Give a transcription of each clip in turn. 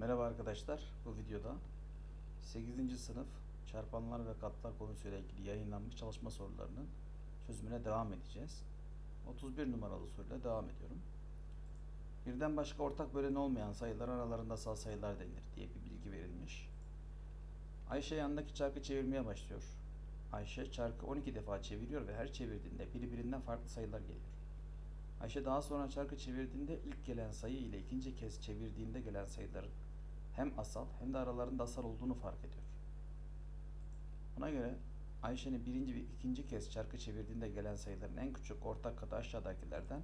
Merhaba arkadaşlar. Bu videoda 8. sınıf çarpanlar ve katlar konusuyla ilgili yayınlanmış çalışma sorularının çözümüne devam edeceğiz. 31 numaralı soruyla devam ediyorum. Birden başka ortak böleni olmayan sayılar aralarında asal sayılar denir diye bir bilgi verilmiş. Ayşe yanındaki çarkı çevirmeye başlıyor. Ayşe çarkı 12 defa çeviriyor ve her çevirdiğinde birbirinden farklı sayılar geliyor. Ayşe daha sonra çarkı çevirdiğinde ilk gelen sayı ile ikinci kez çevirdiğinde gelen sayıların hem asal hem de aralarında asal olduğunu fark ediyor. Buna göre Ayşe'nin birinci ve ikinci kez çarkı çevirdiğinde gelen sayıların en küçük ortak katı aşağıdakilerden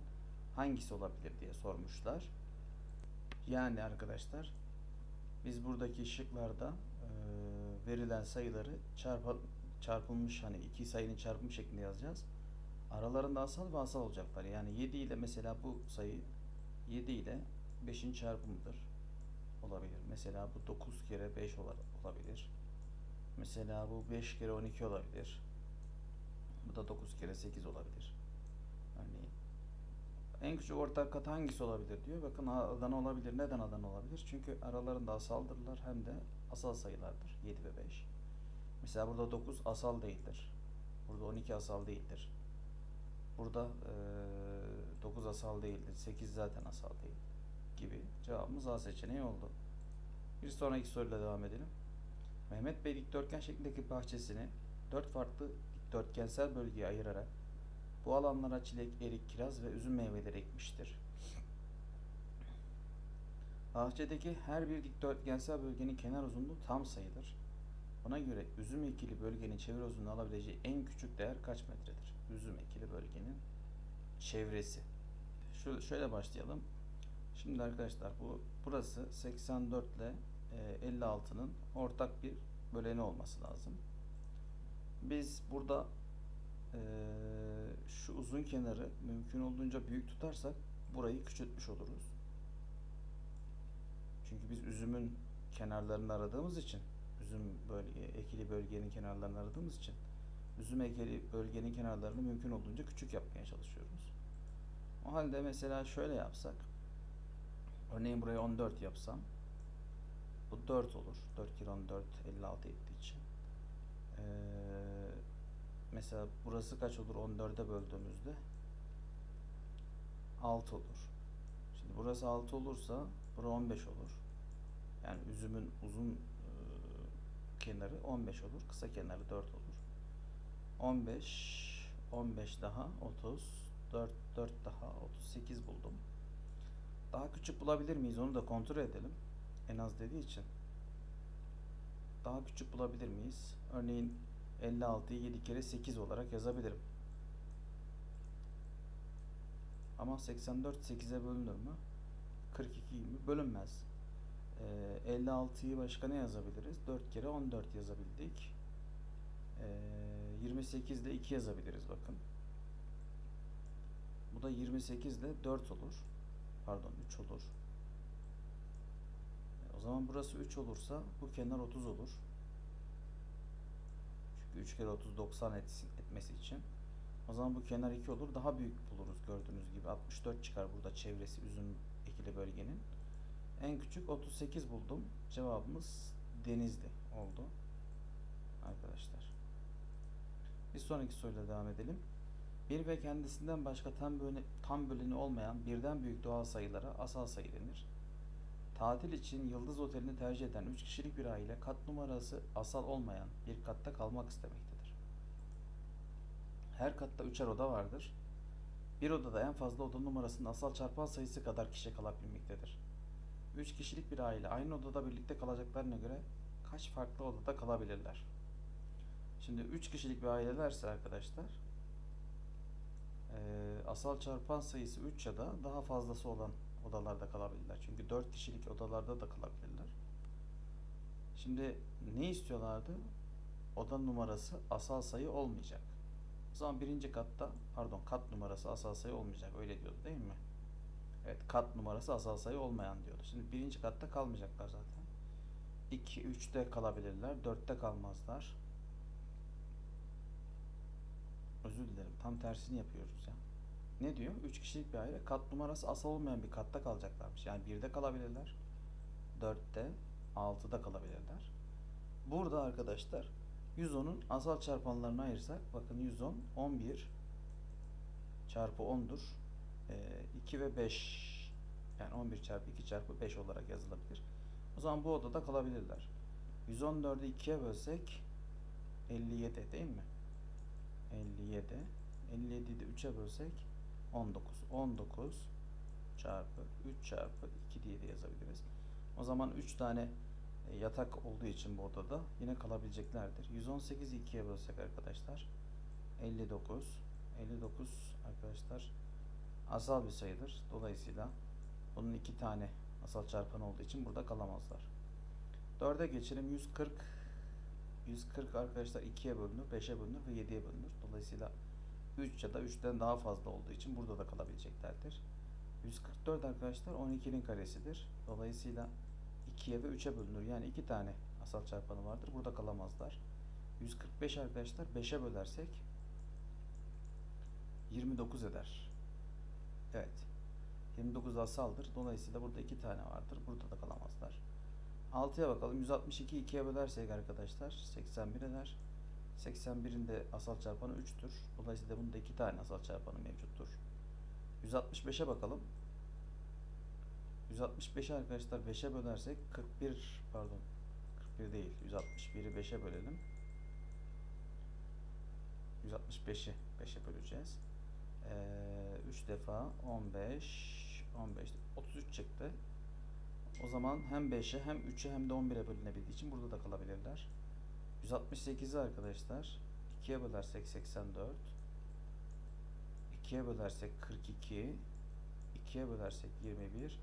hangisi olabilir diye sormuşlar. Yani arkadaşlar biz buradaki şıklarda e, verilen sayıları çarpa, çarpılmış hani iki sayının çarpımı şeklinde yazacağız. Aralarında asal ve asal olacaklar. Yani 7 ile mesela bu sayı 7 ile 5'in çarpımıdır. Olabilir. Mesela bu 9 kere 5 ola- olabilir. Mesela bu 5 kere 12 olabilir. Bu da 9 kere 8 olabilir. Örneğin. En küçük ortak kat hangisi olabilir diyor. Bakın Adana olabilir. Neden Adana olabilir? Çünkü aralarında asaldırlar hem de asal sayılardır. 7 ve 5. Mesela burada 9 asal değildir. Burada 12 asal değildir. Burada eee 9 asal değildir. 8 zaten asal değil. Gibi. Cevabımız A seçeneği oldu. Bir sonraki soruyla devam edelim. Mehmet Bey dikdörtgen şeklindeki bahçesini dört farklı dikdörtgensel bölgeye ayırarak bu alanlara çilek, erik, kiraz ve üzüm meyveleri ekmiştir. Bahçedeki her bir dikdörtgensel bölgenin kenar uzunluğu tam sayıdır. Buna göre üzüm ekili bölgenin çevre uzunluğu alabileceği en küçük değer kaç metredir? Üzüm ekili bölgenin çevresi. Şöyle başlayalım. Şimdi arkadaşlar bu burası 84 ile e, 56'nın ortak bir böleni olması lazım. Biz burada e, şu uzun kenarı mümkün olduğunca büyük tutarsak burayı küçültmüş oluruz. Çünkü biz üzümün kenarlarını aradığımız için üzüm bölge, ekili bölgenin kenarlarını aradığımız için üzüm ekili bölgenin kenarlarını mümkün olduğunca küçük yapmaya çalışıyoruz. O halde mesela şöyle yapsak örneğin buraya 14 yapsam bu 4 olur. 4 kere 14 56 ettiği için. Ee, mesela burası kaç olur 14'e böldüğümüzde 6 olur. Şimdi burası 6 olursa bura 15 olur. Yani üzümün uzun e, kenarı 15 olur. Kısa kenarı 4 olur. 15 15 daha 30 4 4 daha 38 buldum. Daha küçük bulabilir miyiz? Onu da kontrol edelim. En az dediği için. Daha küçük bulabilir miyiz? Örneğin 56'yı 7 kere 8 olarak yazabilirim. Ama 84 8'e bölünür mü? 42 gibi bölünmez. Ee, 56'yı başka ne yazabiliriz? 4 kere 14 yazabildik. Ee, 28 de 2 yazabiliriz bakın. Bu da 28 ile 4 olur. Pardon 3 olur. E, O zaman burası 3 olursa bu kenar 30 olur. Çünkü 3 kere 30 90 etsin, etmesi için. O zaman bu kenar 2 olur. Daha büyük buluruz gördüğünüz gibi. 64 çıkar burada çevresi üzüm ekili bölgenin. En küçük 38 buldum. Cevabımız Denizli oldu. Arkadaşlar. Bir sonraki soruyla devam edelim. Bir ve kendisinden başka tam böleni, tam böleni olmayan birden büyük doğal sayılara asal sayı denir. Tatil için Yıldız Oteli'ni tercih eden 3 kişilik bir aile kat numarası asal olmayan bir katta kalmak istemektedir. Her katta üçer oda vardır. Bir odada en fazla oda numarasının asal çarpan sayısı kadar kişi kalabilmektedir. 3 kişilik bir aile aynı odada birlikte kalacaklarına göre kaç farklı odada kalabilirler? Şimdi 3 kişilik bir ailelerse arkadaşlar asal çarpan sayısı 3 ya da daha fazlası olan odalarda kalabilirler. Çünkü 4 kişilik odalarda da kalabilirler. Şimdi ne istiyorlardı? Oda numarası asal sayı olmayacak. O zaman birinci katta pardon kat numarası asal sayı olmayacak öyle diyordu değil mi? Evet kat numarası asal sayı olmayan diyordu. Şimdi birinci katta kalmayacaklar zaten. 2, 3'te kalabilirler. 4'te kalmazlar. Özür dilerim. Tam tersini yapıyoruz ya. Ne diyor? 3 kişilik bir aile kat numarası asal olmayan bir katta kalacaklarmış. Yani 1'de kalabilirler. 4'te, 6'da kalabilirler. Burada arkadaşlar 110'un asal çarpanlarını ayırsak bakın 110 11 çarpı 10'dur. Ee, 2 ve 5 yani 11 çarpı 2 çarpı 5 olarak yazılabilir. O zaman bu odada kalabilirler. 114'ü 2'ye bölsek 57 değil mi? 57. 57'yi de 3'e bölsek 19. 19 çarpı 3 çarpı 2 diye de yazabiliriz. O zaman 3 tane e, yatak olduğu için bu odada yine kalabileceklerdir. 118'i 2'ye bölsek arkadaşlar 59. 59 arkadaşlar asal bir sayıdır. Dolayısıyla bunun iki tane asal çarpanı olduğu için burada kalamazlar. 4'e geçelim. 140 140 arkadaşlar 2'ye bölünür, 5'e bölünür ve 7'ye bölünür. Dolayısıyla 3 ya da 3'ten daha fazla olduğu için burada da kalabileceklerdir. 144 arkadaşlar 12'nin karesidir. Dolayısıyla 2'ye ve 3'e bölünür. Yani 2 tane asal çarpanı vardır. Burada kalamazlar. 145 arkadaşlar 5'e bölersek 29 eder. Evet. 29 asaldır. Dolayısıyla burada 2 tane vardır. Burada da kalamazlar. 6'ya bakalım. 162 2'ye bölersek arkadaşlar 81 eder. 81'in de asal çarpanı 3'tür. Dolayısıyla bunda 2 tane asal çarpanı mevcuttur. 165'e bakalım. 165'i arkadaşlar 5'e bölersek 41 pardon 41 değil 161'i 5'e bölelim. 165'i 5'e böleceğiz. Ee, 3 defa 15 15 33 çıktı. O zaman hem 5'e hem 3'e hem de 11'e bölünebildiği için burada da kalabilirler. 168'i arkadaşlar 2'ye bölersek 84 2'ye bölersek 42 2'ye bölersek 21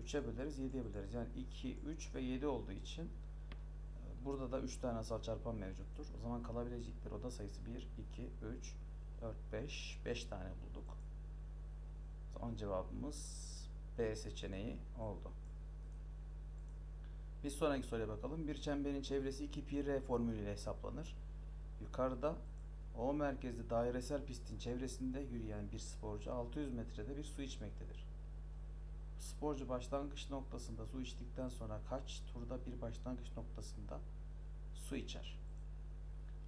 3'e böleriz 7'ye böleriz. Yani 2, 3 ve 7 olduğu için e, burada da 3 tane asal çarpan mevcuttur. O zaman kalabilecekleri oda sayısı 1, 2, 3, 4, 5. 5 tane bulduk. O zaman cevabımız B seçeneği oldu. Bir sonraki soruya bakalım. Bir çemberin çevresi 2 pi r formülüyle hesaplanır. Yukarıda O merkezli dairesel pistin çevresinde yürüyen bir sporcu 600 metrede bir su içmektedir. Sporcu başlangıç noktasında su içtikten sonra kaç turda bir başlangıç noktasında su içer?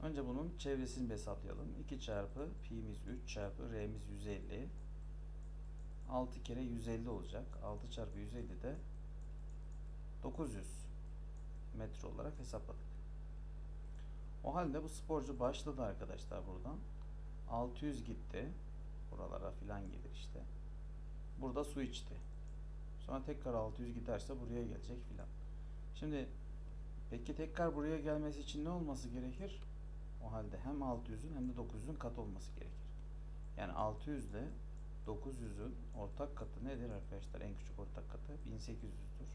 Önce bunun çevresini bir hesaplayalım. 2 çarpı pi'miz 3 çarpı r'miz 150. 6 kere 150 olacak. 6 çarpı 150 de 900 metre olarak hesapladık. O halde bu sporcu başladı arkadaşlar buradan. 600 gitti. Buralara filan gelir işte. Burada su içti. Sonra tekrar 600 giderse buraya gelecek filan. Şimdi peki tekrar buraya gelmesi için ne olması gerekir? O halde hem 600'ün hem de 900'ün kat olması gerekir. Yani 600 ile 900'ün ortak katı nedir arkadaşlar? En küçük ortak katı 1800'dür.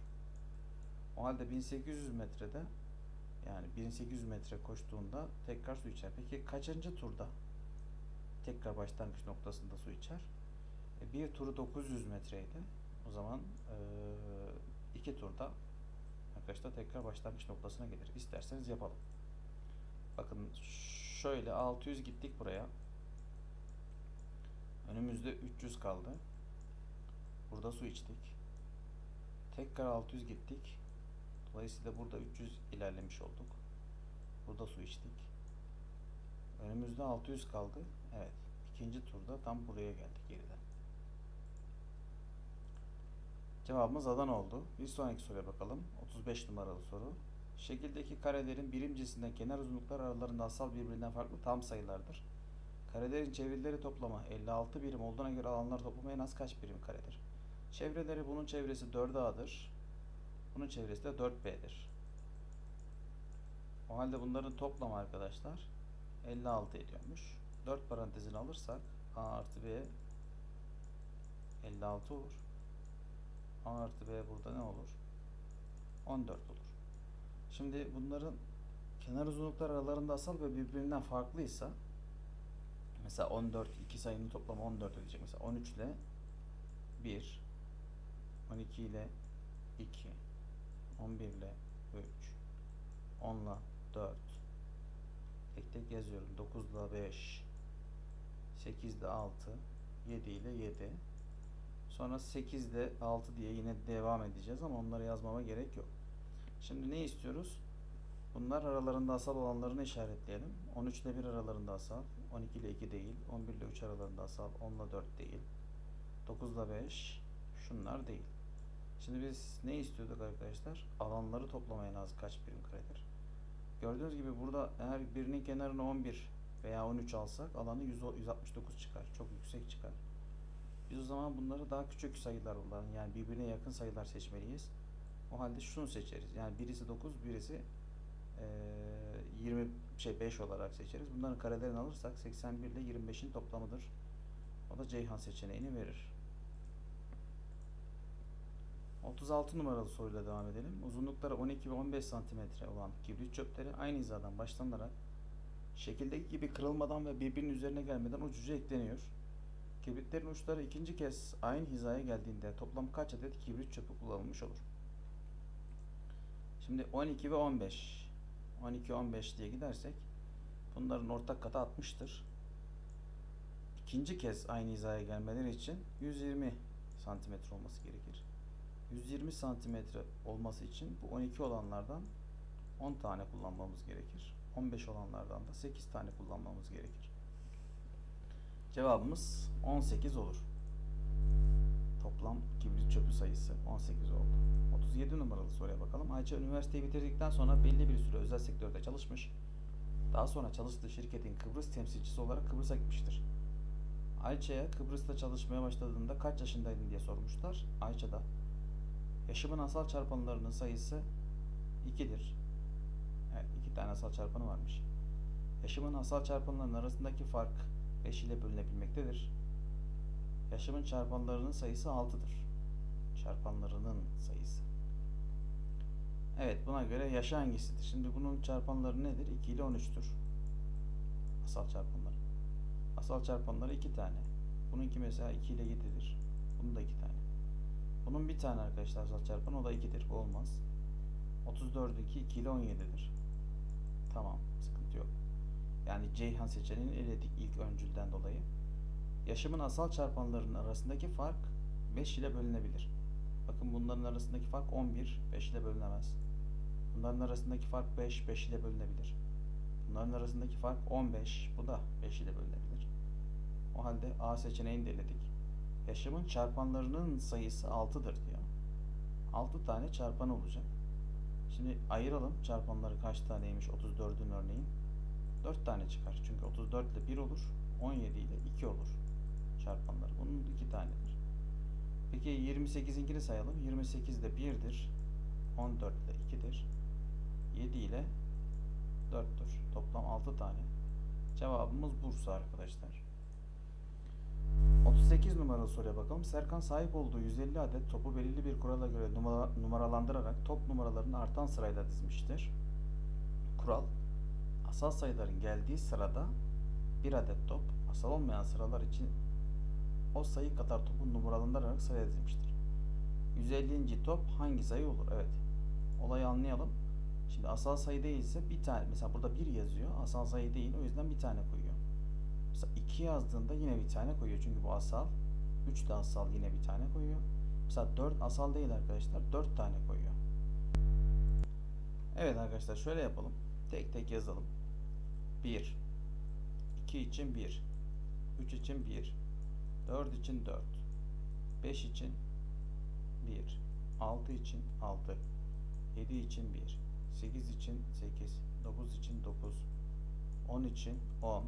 O halde 1800 metrede yani 1800 metre koştuğunda tekrar su içer. Peki kaçıncı turda tekrar başlangıç noktasında su içer? E, bir turu 900 metreydi. O zaman e, iki turda arkadaşlar tekrar başlangıç noktasına gelir. İsterseniz yapalım. Bakın şöyle 600 gittik buraya. Önümüzde 300 kaldı. Burada su içtik. Tekrar 600 gittik. Dolayısıyla burada 300 ilerlemiş olduk. Burada su içtik. Önümüzde 600 kaldı. Evet. ikinci turda tam buraya geldik geriden. Cevabımız Adana oldu. Bir sonraki soruya bakalım. 35 numaralı soru. Şekildeki karelerin birimcisinden kenar uzunluklar aralarında asal birbirinden farklı tam sayılardır. Karelerin çevreleri toplamı 56 birim olduğuna göre alanlar toplamı en az kaç birim karedir? Çevreleri bunun çevresi 4A'dır. Bunun çevresi de 4B'dir. O halde bunların toplamı arkadaşlar 56 ediyormuş. 4 parantezini alırsak A artı B 56 olur. A artı B burada ne olur? 14 olur. Şimdi bunların kenar uzunluklar aralarında asal ve birbirinden farklıysa mesela 14 iki sayının toplamı 14 edecek. Mesela 13 ile 1 12 ile 2 11 ile 3 10 ile 4 tek tek yazıyorum. 9 ile 5 8 ile 6 7 ile 7 Sonra 8 ile 6 diye yine devam edeceğiz ama onları yazmama gerek yok. Şimdi ne istiyoruz? Bunlar aralarında asal olanlarını işaretleyelim. 13 ile 1 aralarında asal, 12 ile 2 değil, 11 ile 3 aralarında asal, 10 ile 4 değil, 9 ile 5 şunlar değil. Şimdi biz ne istiyorduk arkadaşlar? Alanları toplamaya lazım kaç birim karedir? Gördüğünüz gibi burada eğer birinin kenarını 11 veya 13 alsak alanı 100 169 çıkar. Çok yüksek çıkar. Biz o zaman bunları daha küçük sayılar olan yani birbirine yakın sayılar seçmeliyiz. O halde şunu seçeriz. Yani birisi 9, birisi eee 20 şey 5 olarak seçeriz. Bunların karelerini alırsak 81 ile 25'in toplamıdır. O da Ceyhan seçeneğini verir. 36 numaralı soruyla devam edelim. Uzunlukları 12 ve 15 santimetre olan kibrit çöpleri aynı hizadan başlanarak şekildeki gibi kırılmadan ve birbirinin üzerine gelmeden ucuca ekleniyor. Kibritlerin uçları ikinci kez aynı hizaya geldiğinde toplam kaç adet kibrit çöpü kullanılmış olur? Şimdi 12 ve 15. 12 15 diye gidersek bunların ortak katı 60'tır. İkinci kez aynı hizaya gelmeleri için 120 santimetre olması gerekir. 120 santimetre olması için bu 12 olanlardan 10 tane kullanmamız gerekir. 15 olanlardan da 8 tane kullanmamız gerekir. Cevabımız 18 olur. Toplam kibrit çöpü sayısı 18 oldu. 37 numaralı soruya bakalım. Ayça üniversiteyi bitirdikten sonra belli bir süre özel sektörde çalışmış. Daha sonra çalıştığı şirketin Kıbrıs temsilcisi olarak Kıbrıs'a gitmiştir. Ayça'ya Kıbrıs'ta çalışmaya başladığında kaç yaşındaydın diye sormuşlar. Ayça da yaşımın asal çarpanlarının sayısı 2'dir. Evet, iki tane asal çarpanı varmış. Yaşımın asal çarpanlarının arasındaki fark 5 ile bölünebilmektedir. Yaşamın çarpanlarının sayısı 6'dır. Çarpanlarının sayısı. Evet buna göre yaşı hangisidir? Şimdi bunun çarpanları nedir? 2 ile 13'tür. Asal çarpanları. Asal çarpanları 2 tane. Bununki mesela 2 ile 7'dir. Bunun da 2 tane. Bunun bir tane arkadaşlar asal çarpanı o da 2'dir. Bu olmaz. 34'ünki 2 ile 17'dir. Tamam sıkıntı yok. Yani Ceyhan seçeneğini eledik ilk öncülden dolayı. Yaşamın asal çarpanlarının arasındaki fark 5 ile bölünebilir. Bakın bunların arasındaki fark 11, 5 ile bölünemez. Bunların arasındaki fark 5, 5 ile bölünebilir. Bunların arasındaki fark 15, bu da 5 ile bölünebilir. O halde A seçeneğini de eledik. Yaşamın çarpanlarının sayısı 6'dır diyor. 6 tane çarpanı olacak. Şimdi ayıralım çarpanları kaç taneymiş 34'ün örneğin. 4 tane çıkar. Çünkü 34 ile 1 olur. 17 ile 2 olur. Çarpanları. Bunun 2 tanedir. Peki 28'inkini sayalım. 28 de 1'dir. 14 ile 2'dir. 7 ile 4'tür. Toplam 6 tane. Cevabımız Bursa arkadaşlar. 38 numaralı soruya bakalım. Serkan sahip olduğu 150 adet topu belirli bir kurala göre numara, numaralandırarak top numaralarını artan sırayla dizmiştir. Kural, asal sayıların geldiği sırada bir adet top, asal olmayan sıralar için o sayı kadar topu numaralandırarak sıraya dizmiştir. 150. top hangi sayı olur? Evet. Olayı anlayalım. Şimdi asal sayı değilse bir tane, mesela burada 1 yazıyor. Asal sayı değil, o yüzden bir tane koyuyor. Mesela 2 yazdığında yine bir tane koyuyor. Çünkü bu asal. 3 de asal yine bir tane koyuyor. Mesela 4 asal değil arkadaşlar. 4 tane koyuyor. Evet arkadaşlar şöyle yapalım. Tek tek yazalım. 1 2 için 1 3 için 1 4 için 4 5 için 1 6 için 6 7 için 1 8 için 8 9 için 9 10 için 10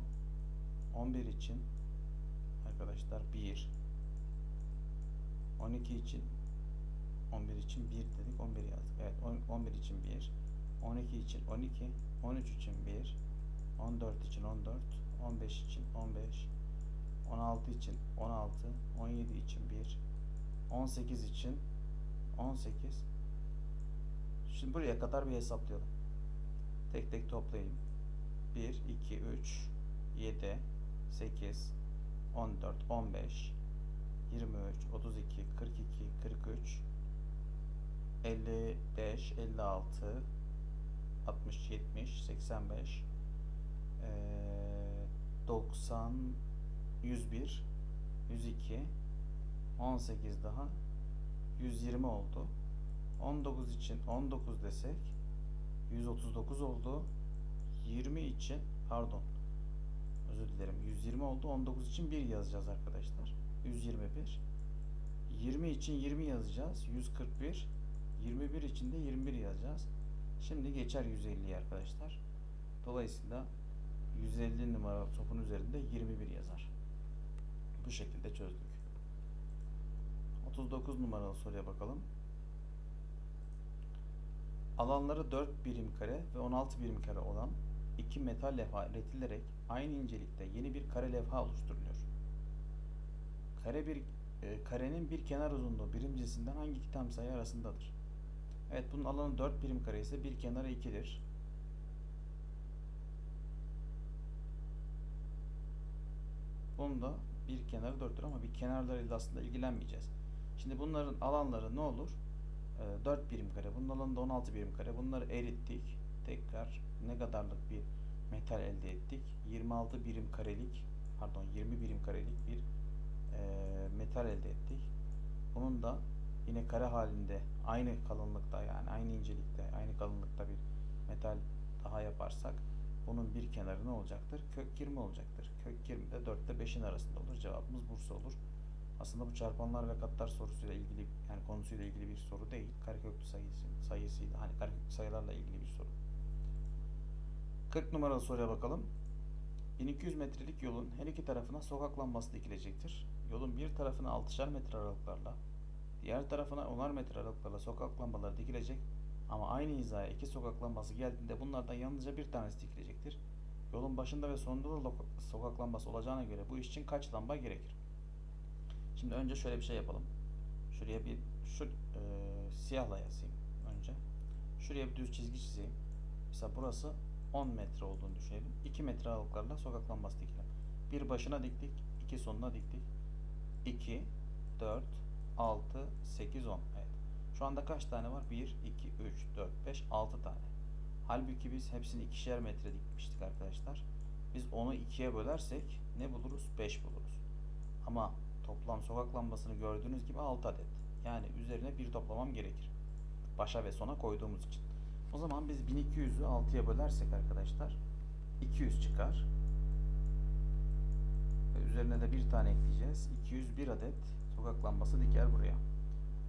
11 için arkadaşlar 1 12 için 11 için 1 dedik 11 yazdık. Evet 11 için 1 12 için 12 13 için 1 14 için 14 15 için 15 16 için 16 17 için 1 18 için 18 Şimdi buraya kadar bir hesaplayalım. Tek tek toplayayım. 1 2 3 7 8 14 15 23 32 42 43 55 56 60 70 85 eee, 90 101 102 18 daha 120 oldu. 19 için 19 desek 139 oldu. 20 için pardon özür dilerim 120 oldu. 19 için 1 yazacağız arkadaşlar. 121 20 için 20 yazacağız. 141 21 için de 21 yazacağız. Şimdi geçer 150'yi arkadaşlar. Dolayısıyla 150 numara topun üzerinde 21 yazar. Bu şekilde çözdük. 39 numaralı soruya bakalım. Alanları 4 birim kare ve 16 birim kare olan iki metal levha üretilerek aynı incelikte yeni bir kare levha oluşturuluyor. Kare bir e, karenin bir kenar uzunluğu birim cinsinden hangi iki tam sayı arasındadır? Evet bunun alanı 4 birim kare ise bir kenarı 2'dir. Bunun da bir kenarı 4'tür ama bir kenarlarıyla aslında ilgilenmeyeceğiz. Şimdi bunların alanları ne olur? Ee, 4 birim kare. Bunun alanı da 16 birim kare. Bunları erittik. Tekrar ne kadarlık bir metal elde ettik? 26 birim karelik pardon 20 birim karelik bir e, metal elde ettik. Bunun da yine kare halinde aynı kalınlıkta yani aynı incelikte aynı kalınlıkta bir metal daha yaparsak bunun bir kenarı ne olacaktır? Kök 20 olacaktır. Kök 20 de 4 ile 5'in arasında olur. Cevabımız Bursa olur. Aslında bu çarpanlar ve katlar sorusuyla ilgili yani konusuyla ilgili bir soru değil. Kareköklü sayısı sayısıyla hani kareköklü sayılarla ilgili bir soru. 40 numaralı soruya bakalım. 1200 metrelik yolun her iki tarafına sokak lambası dikilecektir. Yolun bir tarafına 6'şar metre aralıklarla, diğer tarafına 10'ar metre aralıklarla sokak lambaları dikilecek ama aynı hizaya iki sokak lambası geldiğinde bunlardan yalnızca bir tanesi dikilecektir. Yolun başında ve sonunda da sokak lambası olacağına göre bu iş için kaç lamba gerekir? Şimdi önce şöyle bir şey yapalım. Şuraya bir şu e, siyahla yazayım önce. Şuraya bir düz çizgi çizeyim. Mesela burası 10 metre olduğunu düşünelim. 2 metre aralıklarla sokak lambası dikelim. Bir başına diktik, iki sonuna diktik. 2, 4, 6, 8, 10. Evet. Şu anda kaç tane var? 1, 2, 3, 4, 5, 6 tane. Halbuki biz hepsini ikişer metre dikmiştik arkadaşlar. Biz onu ikiye bölersek ne buluruz? 5 buluruz. Ama toplam sokak lambasını gördüğünüz gibi 6 adet. Yani üzerine bir toplamam gerekir. Başa ve sona koyduğumuz için. O zaman biz 1200'ü 6'ya bölersek arkadaşlar 200 çıkar. Üzerine de bir tane ekleyeceğiz. 201 adet sokak lambası diker buraya.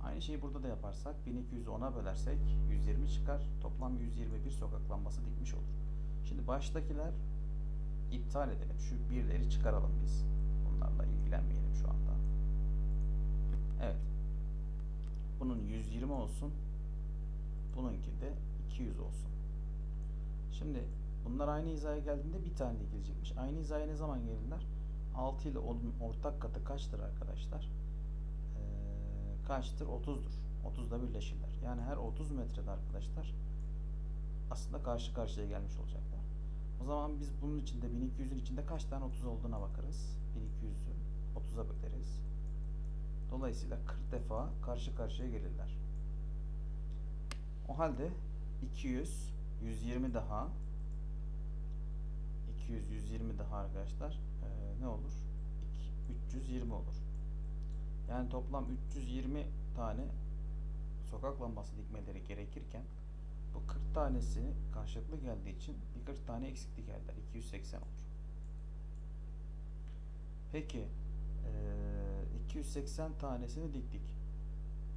Aynı şeyi burada da yaparsak 1200'ü 10'a bölersek 120 çıkar. Toplam 121 sokak lambası dikmiş olur. Şimdi baştakiler iptal edelim. Şu birleri çıkaralım biz. Bunlarla ilgilenmeyelim şu anda. Evet. Bunun 120 olsun. Bununki de 200 olsun. Şimdi bunlar aynı hizaya geldiğinde bir tane dikilecekmiş. Aynı hizaya ne zaman gelirler? 6 ile onun ortak katı kaçtır arkadaşlar? Ee, kaçtır? 30'dur. 30'da birleşirler. Yani her 30 metrede arkadaşlar aslında karşı karşıya gelmiş olacaklar. O zaman biz bunun içinde 1200'ün içinde kaç tane 30 olduğuna bakarız. 1200'ü 30'a böleriz. Dolayısıyla 40 defa karşı karşıya gelirler. O halde 200, 120 daha 200, 120 daha arkadaşlar eee, ne olur? İki- 320 olur. Yani toplam 320 tane sokak lambası dikmeleri gerekirken bu 40 tanesi karşılıklı geldiği için bir 40 tane eksiklik geldiler. 280 olur. Peki eee, 280 tanesini diktik.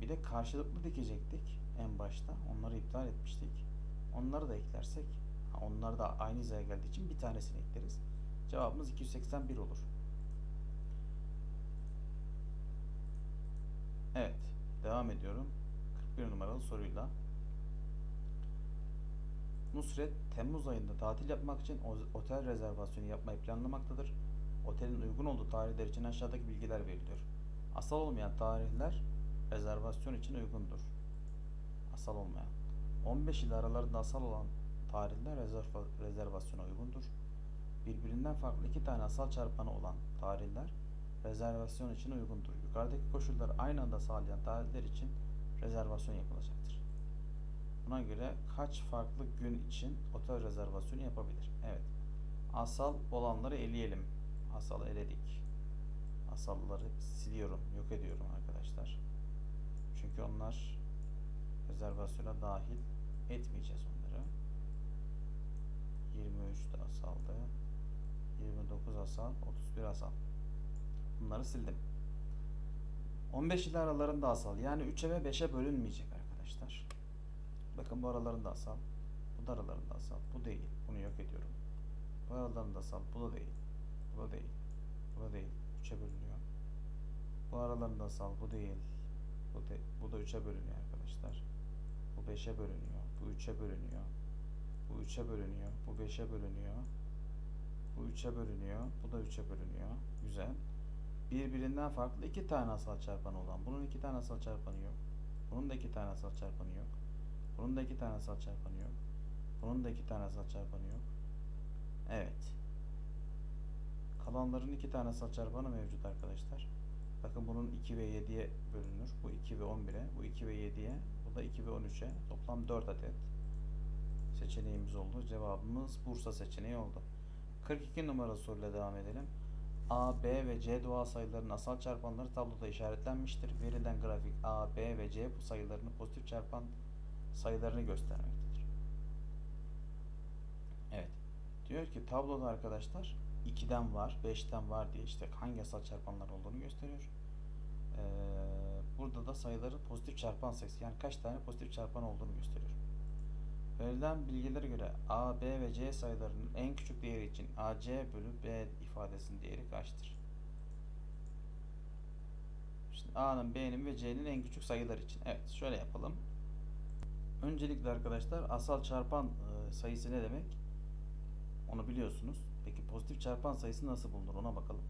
Bir de karşılıklı dikecektik en başta. Onları iptal etmiştik. Onları da eklersek, onlar da aynı hizaya geldiği için bir tanesini ekleriz. Cevabımız 281 olur. Evet, devam ediyorum. 41 numaralı soruyla. Nusret, Temmuz ayında tatil yapmak için otel rezervasyonu yapmayı planlamaktadır. Otelin uygun olduğu tarihler için aşağıdaki bilgiler veriliyor. Asal olmayan tarihler rezervasyon için uygundur. Asal olmayan. 15 ile aralarında asal olan tarihler rezerva- rezervasyona uygundur. Birbirinden farklı iki tane asal çarpanı olan tarihler rezervasyon için uygundur. Yukarıdaki koşulları aynı anda sağlayan tarihler için rezervasyon yapılacaktır. Buna göre kaç farklı gün için otel rezervasyonu yapabilir? Evet. Asal olanları eleyelim. Asalı eledik. asalları siliyorum, yok ediyorum arkadaşlar. Çünkü onlar rezervasyona dahil etmeyeceğiz onları. 23 de asaldı. 29 asal, 31 asal. Bunları sildim. 15 ile aralarında asal. Yani 3'e ve 5'e bölünmeyecek arkadaşlar. Bakın bu aralarında asal. Bu da aralarında asal. Bu değil. Bunu yok ediyorum. Bu aralarında asal. Bu da değil. Bu da değil. Bu da değil. 3'e bölünüyor. Bu aralarında asal. Bu değil. Bu, de, bu da 3'e bölünüyor arkadaşlar. Bu 5'e bölünüyor. Bu 3'e bölünüyor. Bu 3'e bölünüyor. Bu 5'e bölünüyor. Bu 3'e bölünüyor. Bu da 3'e bölünüyor. Güzel. Birbirinden farklı iki tane asal çarpanı olan. Bunun iki tane asal çarpanı yok. Bunun da iki tane asal çarpanı yok. Bunun da iki tane asal çarpanı yok. Bunun da iki tane asal çarpanı yok. Evet. Kalanların iki tane asal çarpanı mevcut arkadaşlar. Bakın bunun 2 ve 7'ye bölünür. Bu 2 ve 11'e. Bu 2 ve 7'ye. Bu da 2 ve 13'e. Toplam 4 adet seçeneğimiz oldu. Cevabımız Bursa seçeneği oldu. 42 numaralı soruyla devam edelim. A, B ve C doğal sayıların asal çarpanları tabloda işaretlenmiştir. Verilen grafik A, B ve C bu sayıların pozitif çarpan sayılarını göstermektedir. Evet. Diyor ki tabloda arkadaşlar 2'den var, 5'ten var diye işte hangi asal çarpanlar olduğunu gösteriyor. Ee, burada da sayıları pozitif çarpan sayısı yani kaç tane pozitif çarpan olduğunu gösteriyor. Verilen bilgilere göre A, B ve C sayılarının en küçük değeri için AC bölü B ifadesinin değeri kaçtır? Şimdi A'nın, B'nin ve C'nin en küçük sayılar için. Evet şöyle yapalım. Öncelikle arkadaşlar asal çarpan e, sayısı ne demek? Onu biliyorsunuz. Peki pozitif çarpan sayısı nasıl bulunur ona bakalım.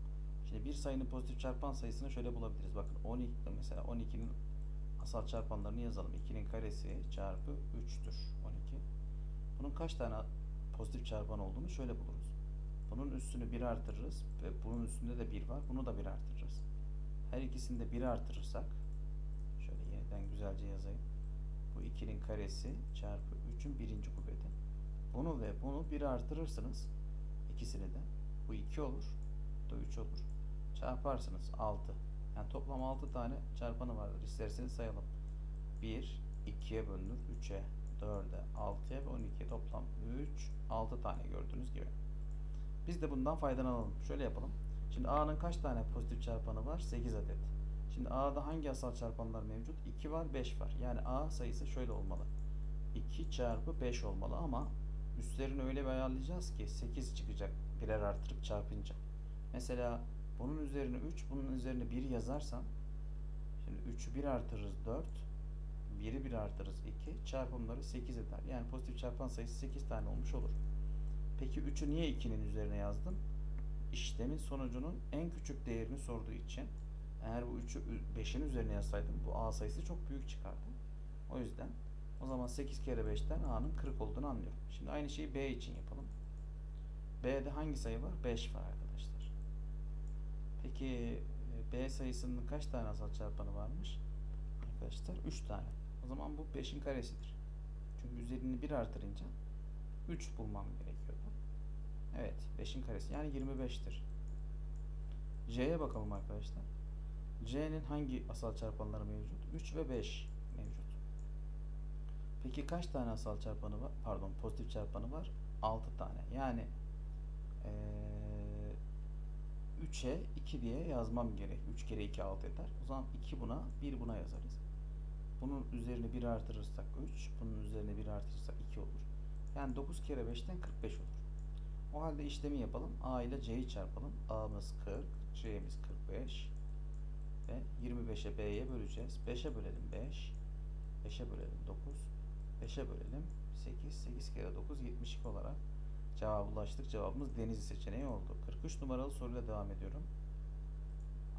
Sayının pozitif çarpan sayısını şöyle bulabiliriz. Bakın 12 mesela 12'nin asal çarpanlarını yazalım. 2'nin karesi çarpı 3'tür 12. Bunun kaç tane pozitif çarpan olduğunu şöyle buluruz. Bunun üstünü 1 artırırız ve bunun üstünde de 1 var. Bunu da 1 artırırız. Her ikisini de 1 artırırsak şöyle yeniden güzelce yazayım. Bu 2'nin karesi çarpı 3'ün birinci kuvveti. Bunu ve bunu 1 artırırsınız. ikisini de. Bu 2 olur. Bu da 3 olur. Çarparsınız 6. Yani toplam 6 tane çarpanı vardır. İsterseniz sayalım. 1, 2'ye bölünür. 3'e, 4'e, 6'ya ve 12'ye toplam 3, 6 tane gördüğünüz gibi. Biz de bundan faydalanalım. Şöyle yapalım. Şimdi A'nın kaç tane pozitif çarpanı var? 8 adet. Şimdi A'da hangi asal çarpanlar mevcut? 2 var, 5 var. Yani A sayısı şöyle olmalı. 2 çarpı 5 olmalı ama üstlerini öyle bir ayarlayacağız ki 8 çıkacak birer artırıp çarpınca. Mesela bunun üzerine 3, bunun üzerine 1 yazarsam şimdi 3'ü 1 artırırız 4, 1'i 1 artırırız 2, çarpımları 8 eder. Yani pozitif çarpan sayısı 8 tane olmuş olur. Peki 3'ü niye 2'nin üzerine yazdım? İşlemin sonucunun en küçük değerini sorduğu için eğer bu 3'ü 5'in üzerine yazsaydım bu A sayısı çok büyük çıkardı. O yüzden o zaman 8 kere 5'ten A'nın 40 olduğunu anlıyorum. Şimdi aynı şeyi B için yapalım. B'de hangi sayı var? 5 var arkadaşlar. Peki e, B sayısının kaç tane asal çarpanı varmış? Arkadaşlar 3 tane. O zaman bu 5'in karesidir. Çünkü üzerini 1 artırınca 3 bulmam gerekiyordu. Evet 5'in karesi yani 25'tir. C'ye bakalım arkadaşlar. C'nin hangi asal çarpanları mevcut? 3 ve 5 mevcut. Peki kaç tane asal çarpanı var? Pardon pozitif çarpanı var? 6 tane. Yani ee, 3'e 2 diye yazmam gerek. 3 kere 2 6 eder. O zaman 2 buna 1 buna yazarız. Bunun üzerine 1 artırırsak 3. Bunun üzerine 1 artırırsak 2 olur. Yani 9 kere 5'ten 45 olur. O halde işlemi yapalım. A ile C'yi çarpalım. A'mız 40, C'miz 45 ve 25'e B'ye böleceğiz. 5'e bölelim 5, 5'e bölelim 9, 5'e bölelim 8, 8 kere 9 72 olarak cevaba ulaştık. Cevabımız Denizli seçeneği oldu. 43 numaralı soruyla devam ediyorum.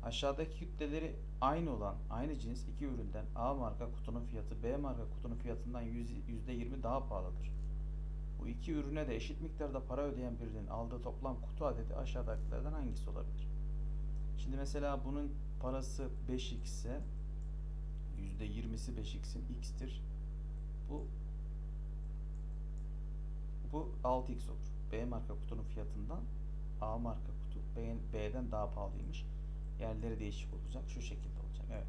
Aşağıdaki kütleleri aynı olan aynı cins iki üründen A marka kutunun fiyatı B marka kutunun fiyatından %20 daha pahalıdır. Bu iki ürüne de eşit miktarda para ödeyen birinin aldığı toplam kutu adedi aşağıdakilerden hangisi olabilir? Şimdi mesela bunun parası 5x ise %20'si 5x'in x'tir. Bu bu 6x olur. B marka kutunun fiyatından A marka kutu B'den daha pahalıymış. Yerleri değişik olacak. Şu şekilde olacak. Evet.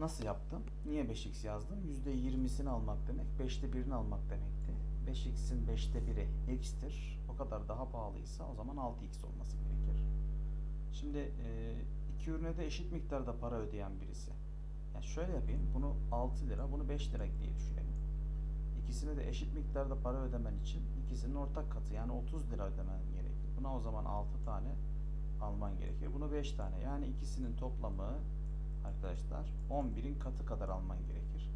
Nasıl yaptım? Niye 5x yazdım? %20'sini almak demek 5'te 1'ini almak demekti. 5x'in 5'te 1'i x'tir. O kadar daha pahalıysa o zaman 6x olması gerekir. Şimdi iki ürüne de eşit miktarda para ödeyen birisi. Yani şöyle yapayım. Bunu 6 lira, bunu 5 lira diye düşünelim. İkisine de eşit miktarda para ödemen için ikisinin ortak katı yani 30 lira ödemen gerekir. Buna o zaman 6 tane alman gerekir. Bunu 5 tane. Yani ikisinin toplamı arkadaşlar 11'in katı kadar alman gerekir.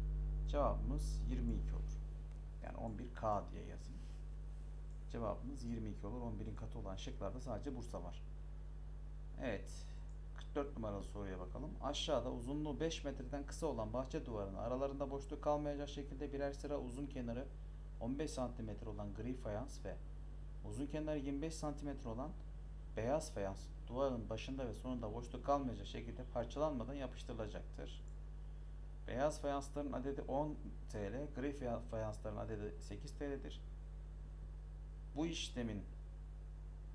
Cevabımız 22 olur. Yani 11K diye yazayım. Cevabımız 22 olur. 11'in katı olan şıklarda sadece Bursa var. Evet. 44 numaralı soruya bakalım. Aşağıda uzunluğu 5 metreden kısa olan bahçe duvarının aralarında boşluk kalmayacak şekilde birer sıra uzun kenarı 15 cm olan gri fayans ve uzun kenarı 25 cm olan beyaz fayans duvarın başında ve sonunda boşluk kalmayacak şekilde parçalanmadan yapıştırılacaktır. Beyaz fayansların adedi 10 TL, gri faya- fayansların adedi 8 TL'dir. Bu işlemin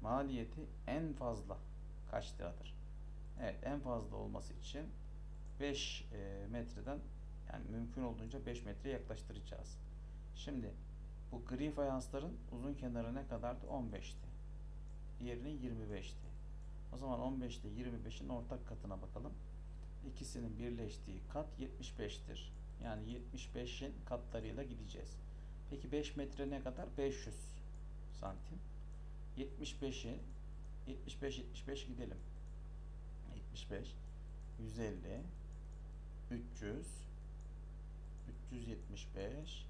maliyeti en fazla kaç liradır? Evet, en fazla olması için 5 e, metreden yani mümkün olduğunca 5 metreye yaklaştıracağız. Şimdi bu gri fayansların uzun kenarı ne kadardı? 15'ti. Diğerinin 25'ti. O zaman 15 ile 25'in ortak katına bakalım. İkisinin birleştiği kat 75'tir. Yani 75'in katlarıyla gideceğiz. Peki 5 metre ne kadar? 500 santim. 75'i 75 75 gidelim. 75 150 300 375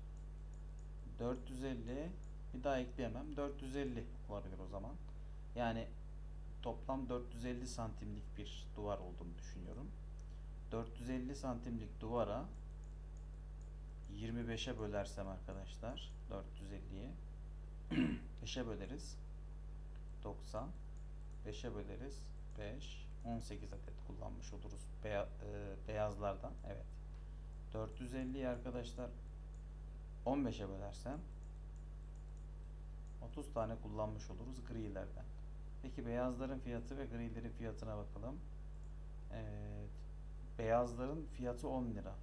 450 bir daha ekleyemem. 450 olabilir o zaman. Yani toplam 450 santimlik bir duvar olduğunu düşünüyorum. 450 santimlik duvara 25'e bölersem arkadaşlar 450'yi 5'e böleriz 90 5'e böleriz 5 18 adet kullanmış oluruz e, beyazlardan evet 450'yi arkadaşlar 15'e bölersem 30 tane kullanmış oluruz grilerden. Peki beyazların fiyatı ve grilerin fiyatına bakalım. Evet beyazların fiyatı 10 lira.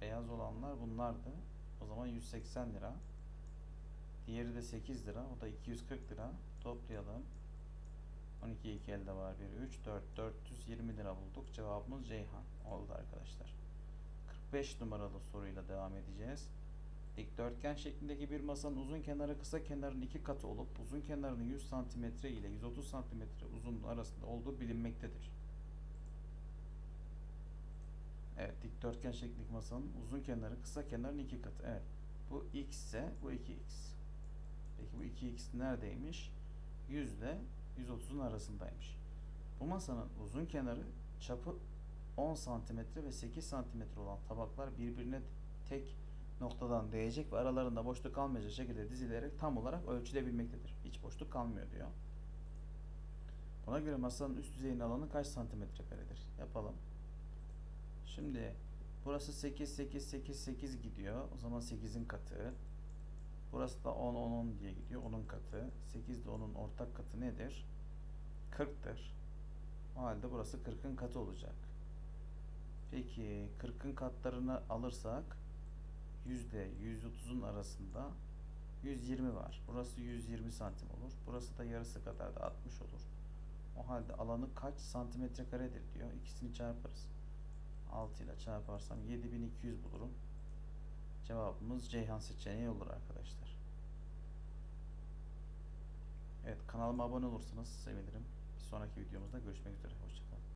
Beyaz olanlar bunlardı. O zaman 180 lira. Diğeri de 8 lira o da 240 lira. Toplayalım. 12 2 elde var. 1 3 4 420 lira bulduk. Cevabımız Ceyhan oldu arkadaşlar. 45 numaralı soruyla devam edeceğiz. Dikdörtgen şeklindeki bir masanın uzun kenarı kısa kenarın iki katı olup uzun kenarının 100 cm ile 130 cm uzunluğu arasında olduğu bilinmektedir. Evet, dikdörtgen şeklindeki masanın uzun kenarı kısa kenarın iki katı. Evet. Bu x ise bu 2x. Peki bu 2x neredeymiş? 100 ile 130'un arasındaymış. Bu masanın uzun kenarı çapı 10 cm ve 8 cm olan tabaklar birbirine tek noktadan değecek ve aralarında boşluk kalmayacak şekilde dizilerek tam olarak ölçülebilmektedir. Hiç boşluk kalmıyor diyor. Buna göre masanın üst düzeyinin alanı kaç santimetre karedir? Yapalım. Şimdi burası 8 8 8 8 gidiyor. O zaman 8'in katı. Burası da 10 10 10 diye gidiyor. Onun katı. 8 de onun ortak katı nedir? 40'tır. O halde burası 40'ın katı olacak. Peki 40'ın katlarını alırsak yüzde 130'un arasında 120 var. Burası 120 santim olur. Burası da yarısı kadar da 60 olur. O halde alanı kaç santimetre karedir diyor. İkisini çarparız. 6 ile çarparsam 7200 bulurum. Cevabımız Ceyhan seçeneği olur arkadaşlar. Evet kanalıma abone olursanız sevinirim. Bir sonraki videomuzda görüşmek üzere. Hoşçakalın.